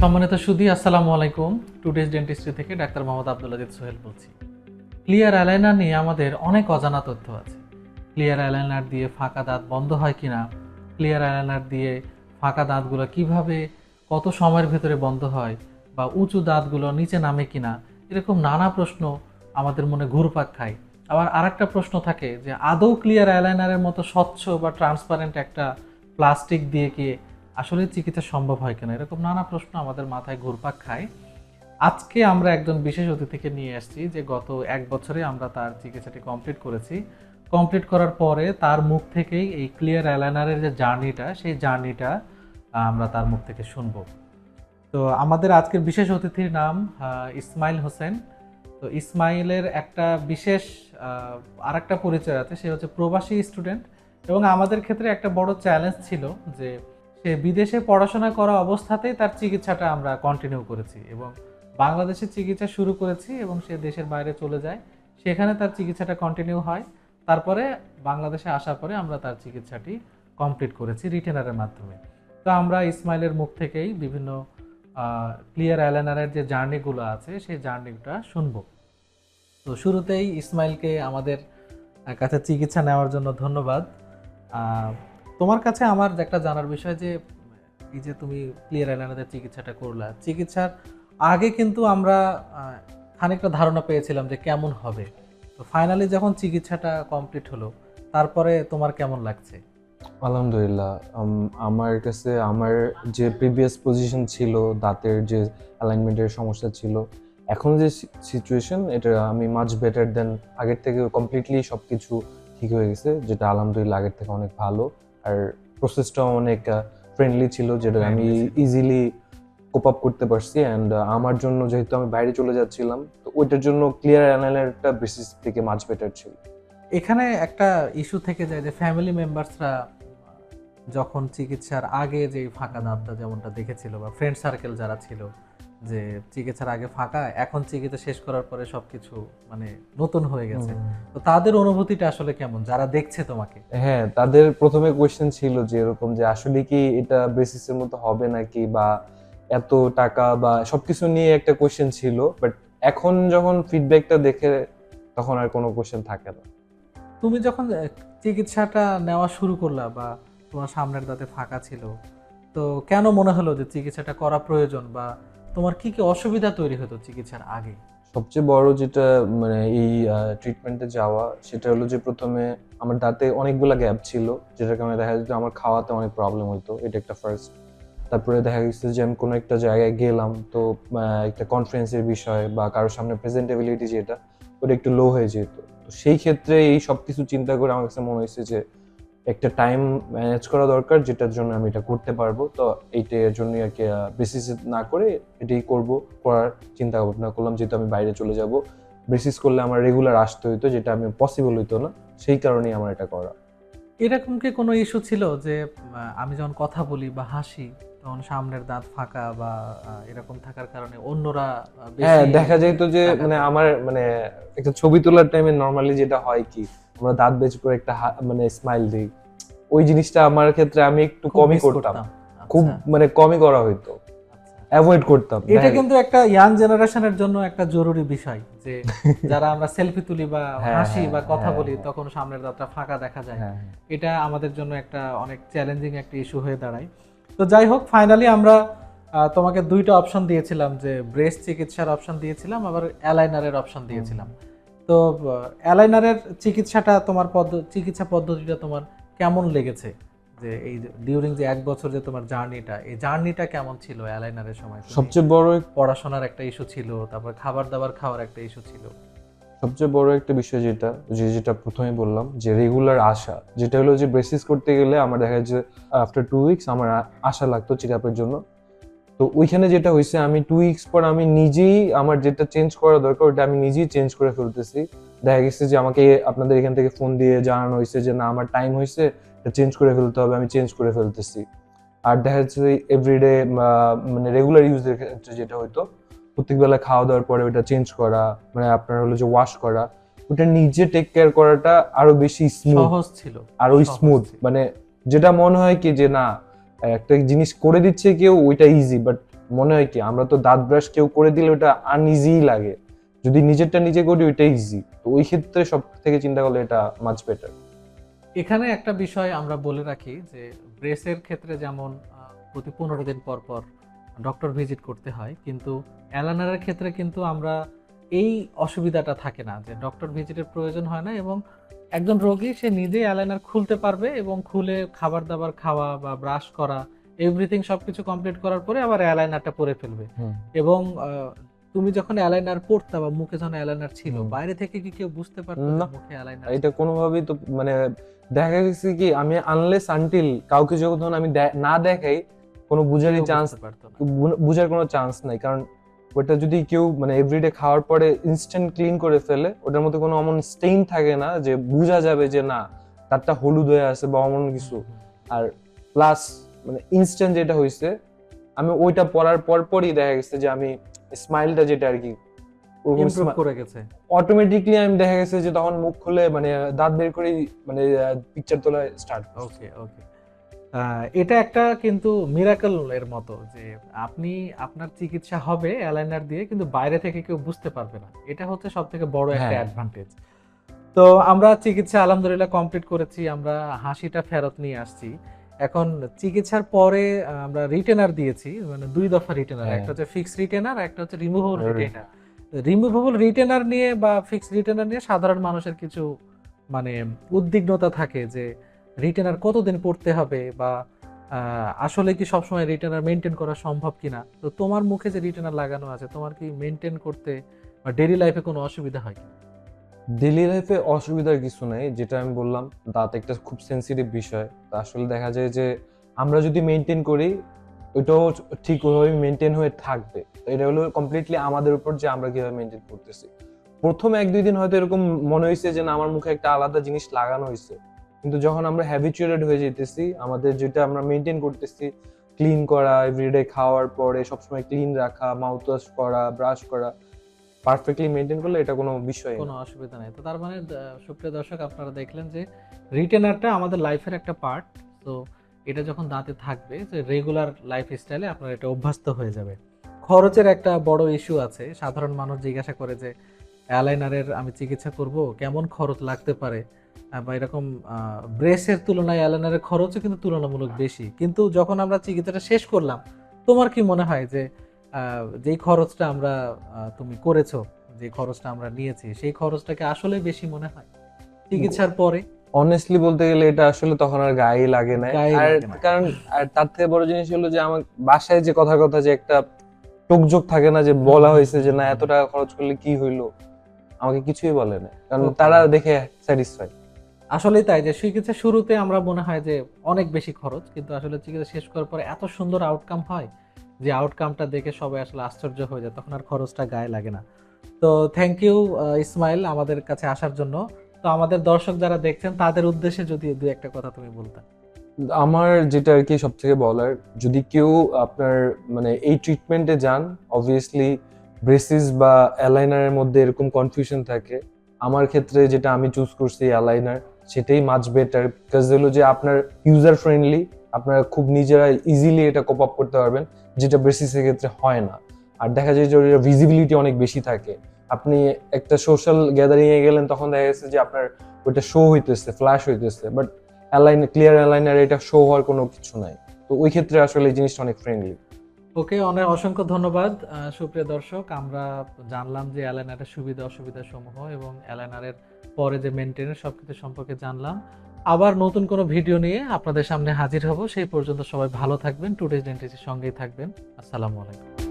সম্মানিত সুদি আসসালামু আলাইকুম। টুডেস ডেন্টিস্ট্রি থেকে ডাক্তার মোহাম্মদ আব্দুল আজিজ সোহেল বলছি। ক্লিয়ার অ্যালাইনার নিয়ে আমাদের অনেক অজানা তথ্য আছে। ক্লিয়ার অ্যালাইনার দিয়ে ফাঁকা দাঁত বন্ধ হয় কি না ক্লিয়ার অ্যালাইনার দিয়ে ফাঁকা দাঁতগুলো কীভাবে, কত সময়ের ভেতরে বন্ধ হয়? বা উঁচু দাঁতগুলো নিচে নামে কিনা? এরকম নানা প্রশ্ন আমাদের মনে ঘুরপাক খায়। আবার আরেকটা প্রশ্ন থাকে যে, আদৌ ক্লিয়ার অ্যালাইনারের মতো স্বচ্ছ বা ট্রান্সপারেন্ট একটা প্লাস্টিক দিয়ে কি আসলে চিকিৎসা সম্ভব হয় কিনা? এরকম নানা প্রশ্ন আমাদের মাথায় ঘুরপাক খায়। আজকে আমরা একজন বিশেষ অতিথিকে নিয়ে আসছি যে গত এক বছরে আমরা তার চিকিৎসাটি কমপ্লিট করেছি। কমপ্লিট করার পরে তার মুখ থেকেই এই ক্লিয়ার অ্যালাইনারের যে জার্নিটা, সেই জার্নিটা আমরা তার মুখ থেকে শুনব। তো আমাদের আজকের বিশেষ অতিথির নাম ইসমাইল হোসেন। তো ইসমাইলের একটা বিশেষ আর একটা পরিচয় আছে, সে হচ্ছে প্রবাসী স্টুডেন্ট এবং আমাদের ক্ষেত্রে একটা বড় চ্যালেঞ্জ ছিল যে সে বিদেশে পড়াশোনা করা অবস্থাতেই তার চিকিৎসাটা আমরা কন্টিনিউ করেছি এবং বাংলাদেশে চিকিৎসা শুরু করেছি এবং সে দেশের বাইরে চলে যায়। সেখানে তার চিকিৎসাটা কন্টিনিউ হয়। তারপরে বাংলাদেশে আসার পরে আমরা তার চিকিৎসাটি কমপ্লিট করেছি রিটেনারের মাধ্যমে। তো আমরা ইসমাইলের মুখ থেকেই বিভিন্ন ক্লিয়ার অ্যালেনারের যে জার্নিগুলো আছে, সেই জার্নিটা শুনব। তো শুরুতেই ইসমাইলকে আমাদের কাছে চিকিৎসা নেওয়ার জন্য ধন্যবাদ। তোমার কাছে আমার একটা জানার বিষয় যে, এই যে তুমি ক্লিয়ার অ্যালানারের চিকিৎসাটা করলা, চিকিৎসার আগে কিন্তু আমরা খানিকটা ধারণা পেয়েছিলাম যে কেমন হবে। তো ফাইনালি যখন চিকিৎসাটা কমপ্লিট হলো, তারপরে তোমার কেমন লাগছে? আলহামদুলিল্লাহ, আম- আমার কাছে, আমার যে প্রিভিয়াস পজিশন ছিল, দাঁতের যে অ্যালাইনমেন্টের সমস্যা ছিল, এখন যে সিচুয়েশন এটা আমি মাচ বেটার দেন আগের থেকে কমপ্লিটলি সব কিছু ঠিক হয়ে গেছে, যেটা আলহামদুলিল্লাহ আগের থেকে অনেক ভালো। আর প্রসেসটাও অনেক ফ্রেন্ডলি ছিল যেটা আমি ইজিলি কোপ আপ করতে পারছি অ্যান্ড আমার জন্য যেহেতু আমি বাইরে চলে যাচ্ছিলাম তো ওইটার জন্য ক্লিয়ার অ্যানালাইনারটা বেসিস থেকে মাচ বেটার ছিল। এখানে একটা ইস্যু থেকে যায় যে ফ্যামিলি মেম্বার্সরা যখন চিকিৎসার আগে যে ফাঁকা দাঁতটা যেমনটা দেখেছিল বা ফ্রেন্ড সার্কেল যারা ছিল যে চিকিৎসার আগে ফাঁকা এখন চিকিৎসা শেষ করার পরে সবকিছু মানে নতুন হয়ে গেছে। তো তাদের অনুভূতিটা আসলে কেমন? যারা দেখছে তোমাকে? হ্যাঁ তাদের প্রথমে কোয়েশ্চেন ছিল যে এরকম যে আসলে কি এটা বেসিসের মতো হবে নাকি বা এত টাকা বা সবকিছু নিয়ে একটা কোয়েশ্চেন ছিল বাট এখন যখন ফিডব্যাকটা দেখে তখন আর কোনো কোয়েশ্চেন থাকে না। তুমি যখন চিকিৎসাটা নেওয়া শুরু করলা বা তোমার সামনের দাঁতে ফাঁকা ছিল তো কেন মনে হলো যে চিকিৎসাটা করা প্রয়োজন বা তোমার কি কি অসুবিধা তৈরি হতো চিকিৎসার আগে? সবচেয়ে বড় যেটা মানে এই ট্রিটমেন্টে যাওয়া, সেটা হলো যে প্রথমে আমার দাঁতে অনেকগুলো গ্যাপ ছিল, যেটার কারণে দেখা যেত আমার খাওয়াতে অনেক প্রবলেম হতো এটা একটা ফার্স্ট তারপরে দেখা গেছে যে আমি কোনো একটা জায়গায় গেলাম, তো একটা কনফারেন্সের বিষয় বা কারোর সামনে প্রেজেন্টেবিলিটি যেটা, ওটা একটু লো হয়ে যেত। তো সেই ক্ষেত্রে এই সব কিছু চিন্তা করে আমার কাছে মনে হয়েছে যে একটা টাইম ম্যানেজ করা দরকার যেটার জন্য আমি এটা করতে পারব। তো এইটার জন্য আর কি বেসিস না করে এটাই করব করার চিন্তা ভাবনা করলাম যেহেতু আমি বাইরে চলে যাব। বেসিস করলে আমার রেগুলার আসতে হইতো যেটা আমি পসিবল হইতো না। সেই কারণেই আমার এটা করা। এরকম কি কোনো ইস্যু ছিল যে আমি যখন কথা বলি বা হাসি তখন সামনের দাঁত ফাঁকা বা এরকম থাকার কারণে অন্যরা হ্যাঁ দেখা যেত যে মানে আমার মানে একটা ছবি তোলার টাইমে নর্মালি যেটা হয় কি আমরা দাঁত বেচ করে একটা মানে স্মাইল দিই। ওই জিনিসটা আমার ক্ষেত্রে আমি একটু কমই করতাম। আচ্ছা, খুব মানে কমই করা হইতো। আচ্ছা। অ্যাভয়েড করতাম এটা কিন্তু একটা ইয়াং জেনারেশনের জন্য একটা জরুরি বিষয় যে যারা আমরা সেলফি তুলি বা হ্যাঁ, হাসি হ্যাঁ, বা কথা হ্যাঁ, বলি। তখন সামনের দাঁতটা ফাঁকা দেখা যায়। এটা আমাদের জন্য একটা অনেক চ্যালেঞ্জিং একটা ইস্যু হয়ে দাঁড়ায়। তো যাই হোক ফাইনালি আমরা তোমাকে দুইটা অপশন দিয়েছিলাম যে ব্রেস্ট চিকিৎসার অপশন দিয়েছিলাম আবার অ্যালাইনারের অপশন দিয়েছিলাম। তো অ্যালাইনারের চিকিৎসাটা তোমার পদ্ধ চিকিৎসা পদ্ধতিটা তোমার কেমন লেগেছে? যে এই ডিউরিং যে এক বছর যে তোমার জার্নিটা এই জার্নিটা কেমন ছিল অ্যালাইনারের সময়? সবচেয়ে বড় পড়াশোনার একটা ইস্যু ছিল তারপর খাবার দাবার খাওয়ার একটা ইস্যু ছিল। সবচেয়ে বড় একটা বিষয় যেটা যে যেটা প্রথমে বললাম যে রেগুলার আসা যেটা হলো যে ব্রেসিস করতে গেলে আমার দেখা যাচ্ছে আফটার টু উইকস আমার আ- আসা লাগতো চেক আপের জন্য। তো ওইখানে যেটা হয়েছে আমি টু উইকস পর আমি নিজেই আমার যেটা চেঞ্জ করা দরকার ওটা আমি নিজেই চেঞ্জ করে ফেলতেছি। দেখা গেছে যে আমাকে আপনাদের এখান থেকে ফোন দিয়ে জানানো হয়েছে যে না আমার টাইম হয়েছে চেঞ্জ করে ফেলতে হবে আমি চেঞ্জ করে ফেলতেছি। আর দেখা যাচ্ছে এভরিডে মানে রেগুলার ইউজের ক্ষেত্রে যেটা হইতো প্রত্যেকবেলা খাওয়া দাওয়ার পরে ওটা চেঞ্জ করা মানে আপনার হলো যে ওয়াশ করা ওটা নিজে টেক কেয়ার করাটা আরও বেশি স্মুথ সহজ ছিল আরও স্মুথ মানে যেটা মনে হয় কি যে না একটা জিনিস করে দিচ্ছে কেউ, ওইটা ইজি বাট মনে হয় কি, আমরা তো দাঁত ব্রাশ কেউ করে দিলে ওটা আনইজিই লাগে। যদি নিজেরটা নিজে করি, ওইটা ইজি তো ওই ক্ষেত্রে সব থেকে চিন্তা করলে এটা মাচ বেটার এখানে একটা বিষয় আমরা বলে রাখি যে ব্রেসের ক্ষেত্রে যেমন প্রতি পনেরো দিন পর পর ডক্টর ভিজিট করতে হয়, কিন্তু অ্যালানারের ক্ষেত্রে কিন্তু আমরা এই অসুবিধাটা থাকে না যে ডক্টর ভিজিটের প্রয়োজন হয় না এবং একজন রোগী সে নিজেই অ্যালাইনার খুলতে পারবে এবং খুলে খাবার দাবার খাওয়া বা ব্রাশ করা এভরিথিং সবকিছু কমপ্লিট করার পরে আবার অ্যালাইনারটা পরে ফেলবে। এবং তুমি যখন অ্যালাইনার পড়তা বা মুখে যখন অ্যালাইনার ছিল বাইরে থেকে কি কেউ বুঝতে পারতো না। মুখে অ্যালাইনার এটা কোনোভাবেই তো মানে দেখা গেছে কি আমি আনলেস আনটিল কাউকে যখন আমি না দেখাই কোনো বুঝারই চান্স বুঝার কোনো চান্স নাই। কারণ ওটা যদি কেউ মানে এভরিডে খাওয়ার পরে ইনস্ট্যান্ট ক্লিন করে ফেলে ওটার মধ্যে কোনো এমন স্টেইন থাকে না যে বোঝা যাবে যে না তারটা হলুদ হয়ে আছে বা এমন কিছু। আর প্লাস মানে ইনস্ট্যান্ট যেটা হয়েছে আমি ওইটা পরার পর পরই দেখা গেছে যে আমি স্মাইলটা যেটা আর কি করে গেছে। অটোমেটিকলি আমি দেখা গেছে যে তখন মুখ খুলে মানে দাঁত বের করে মানে পিকচার তোলা স্টার্ট ওকে ওকে এটা একটা কিন্তু মিরাকল এর মতো যে আপনি আপনার চিকিৎসা হবে অ্যালাইনার দিয়ে কিন্তু বাইরে থেকে কেউ বুঝতে পারবে না। এটা হচ্ছে সব থেকে বড় একটা। অ্যাডভান্টেজ তো আমরা চিকিৎসা আলহামদুলিল্লাহ কমপ্লিট করেছি আমরা হাসিটা ফেরত নিয়ে আসছি। এখন চিকিৎসার পরে আমরা রিটেনার দিয়েছি মানে দুই দফা রিটেনার হ্যাঁ। একটা হচ্ছে ফিক্স রিটেনার একটা হচ্ছে রিমুভেবল রিটেনার রিমুভেবল রিটেনার নিয়ে বা ফিক্স রিটেনার নিয়ে সাধারণ মানুষের কিছু মানে উদ্বিগ্নতা থাকে যে রিটেনার কতদিন পড়তে হবে বা আসলে কি সবসময় রিটেনার মেনটেন করা সম্ভব কিনা? তো তোমার মুখে যে রিটেনার লাগানো আছে, তোমার কি মেনটেন করতে বা ডেইলি লাইফে কোনো অসুবিধা হয়? ডেলি লাইফে অসুবিধার কিছু নাই, যেটা আমি বললাম, দাঁত একটা খুব সেন্সিটিভ বিষয়। তা আসলে দেখা যায় যে, আমরা যদি মেনটেন করি, ওইটাও ঠিক ওইভাবে মেনটেন হয়ে থাকবে। এটা হলো কমপ্লিটলি আমাদের উপর যে আমরা কীভাবে মেনটেন করতেছি। প্রথম এক দুই দিন হয়তো এরকম মনে হয়েছে যে, না, আমার মুখে একটা আলাদা জিনিস লাগানো হয়েছে কিন্তু যখন আমরা হ্যাবিচুয়েটেড হয়ে যেতেছি, আমাদের যেটা আমরা মেনটেন করতেছি ক্লিন করা এভরিডে খাওয়ার পরে সবসময় ক্লিন রাখা মাউথ ওয়াশ করা ব্রাশ করা পারফেক্টলি মেনটেন করলে এটা কোনো বিষয় কোনো অসুবিধা নেই। তো তার মানে সুপ্রিয় দর্শক, আপনারা দেখলেন যে রিটেনারটা আমাদের লাইফের একটা পার্ট তো এটা যখন দাঁতে থাকবে, যে রেগুলার লাইফ স্টাইলে আপনার এটা অভ্যস্ত হয়ে যাবে। খরচের একটা বড় ইস্যু আছে। সাধারণ মানুষ জিজ্ঞাসা করে যে অ্যালাইনারের আমি চিকিৎসা করব? কেমন খরচ লাগতে পারে? বা এরকম ব্রেসের তুলনায় খরচও কিন্তু তুলনামূলক বেশি। কিন্তু যখন আমরা চিকিৎসাটা শেষ করলাম তোমার কি মনে হয় যে যেই খরচটা আমরা তুমি করেছ যে খরচটা আমরা নিয়েছি সেই খরচটাকে আসলে বেশি মনে হয় চিকিৎসার পরে? অনেস্টলি বলতে গেলে এটা আসলে তখন আর গায়ে লাগে না। আর কারণ আর তার থেকে বড় জিনিস হলো যে আমার বাসায় যে কথা কথা যে একটা টোকজোক থাকে না যে বলা হয়েছে যে না এত টাকা খরচ করলে কি হইল? আমাকে কিছুই বলে না। কারণ তারা দেখে স্যাটিসফাই আসলেই তাই যে চিকিৎসা শুরুতে আমরা মনে হয় যে অনেক বেশি খরচ, কিন্তু আসলে চিকিৎসা শেষ করার পরে এত সুন্দর আউটকাম হয় যে আউটকামটা দেখে সবাই আসলে আশ্চর্য হয়ে যায়, তখন আর খরচটা গায়ে লাগে না। তো থ্যাংক ইউ ইসমাইল আমাদের কাছে আসার জন্য। তো আমাদের দর্শক যারা দেখছেন, তাদের উদ্দেশ্যে যদি দু একটা কথা তুমি বলতে। আমার যেটা আর কি সব থেকে বলার, যদি কেউ আপনার মানে এই ট্রিটমেন্টে যান অবভিয়াসলি ব্রেসিস বা অ্যালাইনারের মধ্যে এরকম কনফিউশন থাকে। আমার ক্ষেত্রে যেটা আমি চুজ করছি অ্যালাইনার সেটাই মাচ বেটার বিকজ হলো যে আপনার ইউজার ফ্রেন্ডলি আপনারা খুব নিজেরা ইজিলি এটা কোপ আপ করতে পারবেন, যেটা ব্রেসিসের ক্ষেত্রে হয় না। আর দেখা যায় যে ভিজিবিলিটি অনেক বেশি থাকে। আপনি একটা সোশ্যাল গ্যাদারিং এ গেলেন, তখন দেখা গেছে যে আপনার ওইটা শো হইতেছে ফ্ল্যাশ হইতেছে বাট অ্যালাইন ক্লিয়ার অ্যালাইনার এটা শো হওয়ার কোনো কিছু নাই। তো ওই ক্ষেত্রে আসলে এই জিনিসটা অনেক ফ্রেন্ডলি ওকে অনেক অসংখ্য ধন্যবাদ সুপ্রিয় দর্শক। আমরা জানলাম যে অ্যালাইনারের সুবিধা অসুবিধা সমূহ এবং অ্যালাইনারের পরে যে মেনটেনেন্স সব কিছু সম্পর্কে জানলাম। আবার নতুন কোনো ভিডিও নিয়ে আপনাদের সামনে হাজির হব। সেই পর্যন্ত সবাই ভালো থাকবেন টুডেজ ডেন্টিস্টের সঙ্গেই থাকবেন। আসসালামু আলাইকুম।